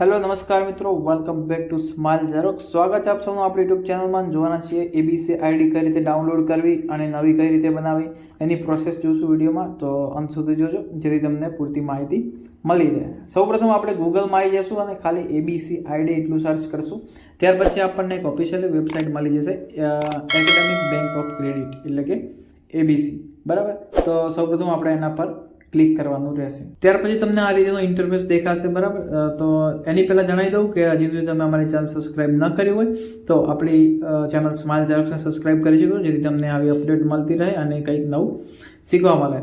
Hello નમસ્કાર મિત્રો. Welcome back to smile Xerox સ્વાગત છે આપ સૌનું આપણી યુટ્યુબ ચેનલમાં જોવાના છીએ એબીસી આઈડી કઈ રીતે ડાઉનલોડ કરવી અને નવી કઈ રીતે બનાવવી. એની પ્રોસેસ જોશું વિડીયોમાં તો અંત સુધી જોજો, જેથી તમને પૂરતી માહિતી મળી રહે. સૌપ્રથમ આપણે ગૂગલમાં આવી જશું અને ખાલી એબીસી આઈડી એટલું સર્ચ કરશું. ત્યાર પછી આપણને એક ઓફિશિયલ વેબસાઇટ મળી જશે એકેડેમિક બેંક ઓફ ક્રેડિટ એટલે કે એબીસી બરાબર? તો સૌપ્રથમ આપણે એના પર ક્લિક કરવાનું રહેશે. ત્યાર પછી તમને આ રીતનો ઇન્ટરફેસ દેખાશે, બરાબર? તો એની પહેલાં જણાવી દઉં કે હજી સુધી તમે અમારી ચેનલ સબસ્ક્રાઇબ ન કરી હોય, તો આપણી ચેનલ સ્માઇલ ઝેરોક્સને સબસ્ક્રાઇબ કરી શકો, જેથી તમને આવી અપડેટ મળતી રહે અને કંઈક નવું શીખવા મળે.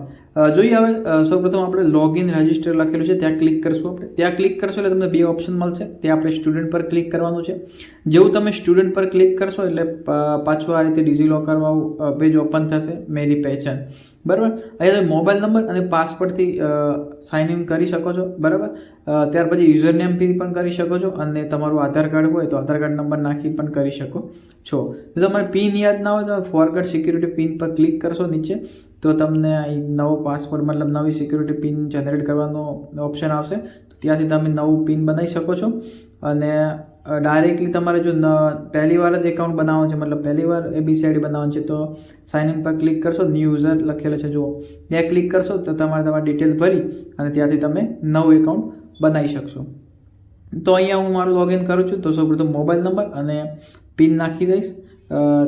જોઈએ હવે સૌપ્રથમ આપણે લોગિન રજિસ્ટર લખેલું છે, ત્યાં ક્લિક કરશું આપણે. ત્યાં ક્લિક કરશો એટલે તમને બે ઓપ્શન મળશે. ત્યાં આપણે સ્ટુડન્ટ પર ક્લિક કરવાનું છે. જેવું તમે સ્ટુડન્ટ પર ક્લિક કરશો એટલે પાછું આ રીતે ડિઝીલોકર વાળું પેજ ઓપન થશે, મેરી પહેચાન. બરાબર? અહીંયા તમે મોબાઈલ નંબર અને પાસવર્ડથી સાઇન ઇન કરી શકો છો. બરાબર? ત્યાર પછી યુઝર નેમથી પણ કરી શકો છો અને તમારું આધાર કાર્ડ હોય તો આધાર કાર્ડ નંબર નાખી પણ કરી શકો છો. જો તમારે પિન યાદ ના હોય તો ફોરગટ સિક્યુરિટી પિન પર ક્લિક કરશો નીચે. તો તમને અહીં નવો પાસવર્ડ મતલબ નવી સિક્યુરિટી પિન જનરેટ કરવાનો ઓપ્શન આવશે ત્યાંથી તમે નવું પિન બનાવી શકો છો. અને ડાયરેક્ટલી તમારે જો પહેલી વાર જ એકાઉન્ટ બનાવવાનું છે, મતલબ પહેલી વાર એબીસીઆઈડી બનાવવાનું છે, તો સાઇન ઇન પર ક્લિક કરશો ન્યૂ યુઝર લખેલો છે, જુઓ. ત્યાં ક્લિક કરશો, તો તમારે તમારી ડિટેલ ભરી અને ત્યાંથી તમે નવું એકાઉન્ટ બનાવી શકશો. તો અહીંયા હું મારું લોગિન કરું છું, તો સૌપ્રથમ મોબાઈલ નંબર અને પિન નાખી દઈશ.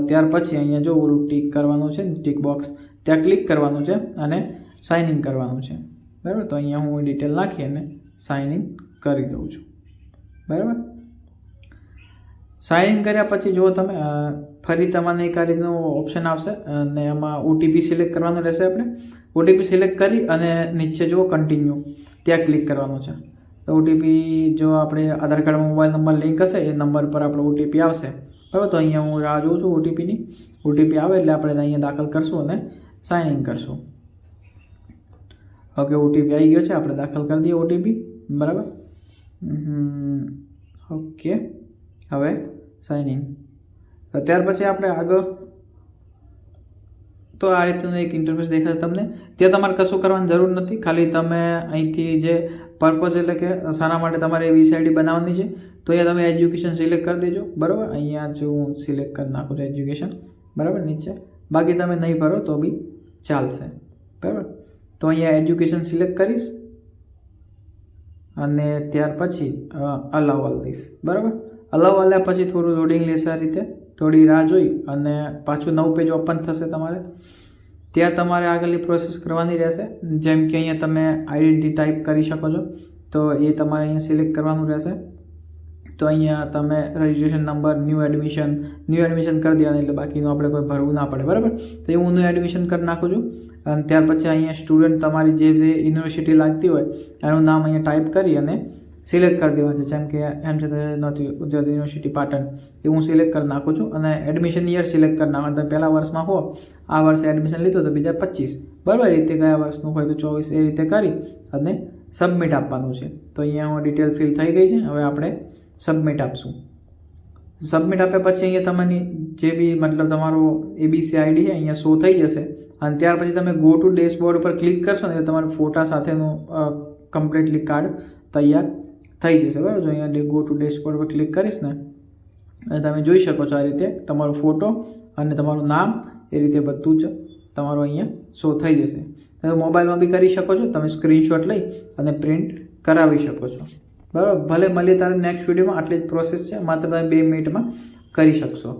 ત્યાર પછી અહીંયા જો ટીક કરવાનું છે ટીક બોક્સ ત્યાં ક્લિક કરવાનું છે અને સાઇન ઇન કરવાનું છે. બરાબર? તો અહીંયા હું ડિટેલ નાખી અને સાઇન ઇન કરી દઉં છું. બરાબર? સાઇન ઇન કર્યા પછી જો તમે ફરી તમને એક આ રીતનું ઓપ્શન આવશે અને એમાં ઓટીપી સિલેક્ટ કરવાનું રહેશે આપણે. ઓટીપી સિલેક્ટ કરી અને નીચે જુઓ કન્ટિન્યુ ત્યાં ક્લિક કરવાનું છે. તો ઓટીપી જો આપણે આધાર કાર્ડમાં મોબાઈલ નંબર લિંક હશે, એ નંબર પર આપણો ઓટીપી આવશે. બરાબર? તો અહીંયા હું રાહ જોઉં છું ઓટીપીની ઓટીપી આવે એટલે આપણે અહીંયા દાખલ કરશું અને સાઇન ઇન કરશું. ઓકે ઓટીપી આવી ગયો છે, આપણે દાખલ કરી દઈએ ઓટીપી. બરાબર? ઓકે. હવે સાઇન ઇન ત્યાર પછી આપણે આગળ તો આ રીતનું એક ઇન્ટરફેસ દેખાશે તમને. ત્યાં તમારે કશું કરવાની જરૂર નથી. ખાલી તમે અહીંથી જે પર્પઝ એટલે કે શાના માટે તમારે વીસીઆઈડી બનાવવાની છે, તો અહીંયા તમે એજ્યુકેશન સિલેક્ટ કરી દેજો. બરાબર? અહીંયા જો હું સિલેક્ટ કરી નાખું છું એજ્યુકેશન બરાબર? નીચે. બાકી તમે નહીં ભરો તો બી ચાલશે. બરાબર? તો અહીંયા એજ્યુકેશન સિલેક્ટ કરીશ અને ત્યાર પછી અલાવ દઈશ બરાબર? અલાવ આલ્યા પછી થોડું લોડિંગ લેશે આ રીતે. થોડી રાહ જોઈ અને પાછું નવું પેજ ઓપન થશે તમારે. ત્યાં તમારે આગળની પ્રોસેસ કરવાની રહેશે. જેમ કે અહીંયા તમે આઈડેન્ટિટી ટાઈપ કરી શકો છો. તો એ તમારે અહીંયા સિલેક્ટ કરવાનું રહેશે. તો અહીંયા તમે registration number new admission new admission કરી દેવાનું એટલે બાકીનું આપણે કોઈ ભરવું ના પડે, બરાબર? તો હું ન્યૂ એડમિશન કરી નાખું છું. અને ત્યાર પછી અહીંયા સ્ટુડન્ટ તમારી જે યુનિવર્સિટી લાગતી હોય, એનું નામ અહીંયા ટાઈપ કરી અને સિલેક્ટ કરી દેવાનું છે. જેમ કે એમ છે નોર્થ ગુજરાત યુનિવર્સિટી પાટણ. એ હું સિલેક્ટ કરી નાખું છું અને એડમિશન યર સિલેક્ટ કરી નાખવાનું. તમે પહેલા વર્ષમાં હો, આ વર્ષે એડમિશન લીધું તો બીજા પચીસ. બરાબર? રીતે ગયા વર્ષનું હોય તો ચોવીસ એ રીતે કરી અને સબમિટ આપવાનું છે. તો અહીંયા હું ડિટેલ ફિલ થઈ ગઈ છે. હવે આપણે સબમિટ આપશું. સબમિટ આપ્યા પછી અહીંયા તમારી જે બી મતલબ તમારો એબીસી આઈડી છે, અહીંયા શો થઈ જશે. અને ત્યાર પછી તમે ગો ટુ ડેશબોર્ડ પર ક્લિક કરશો ને તમારા ફોટા સાથેનું કમ્પ્લીટલી કાર્ડ તૈયાર થઈ જશે. બરાબર? જો અહીંયા ગો ટુ ડેશબોર્ડ પર ક્લિક કરીશ ને, અને તમે જોઈ શકો છો આ રીતે તમારો ફોટો અને તમારું નામ એ રીતે બધું જ તમારું અહીંયા શો થઈ જશે. તમે મોબાઈલમાં બી કરી શકો છો, તમે સ્ક્રીનશોટ લઈ અને પ્રિન્ટ કરાવી શકો છો. બરાબર? ભલે મળીએ તારે નેક્સ્ટ વિડીયોમાં આટલી જ પ્રોસેસ છે. માત્ર તમે બે મિનિટમાં કરી શકશો.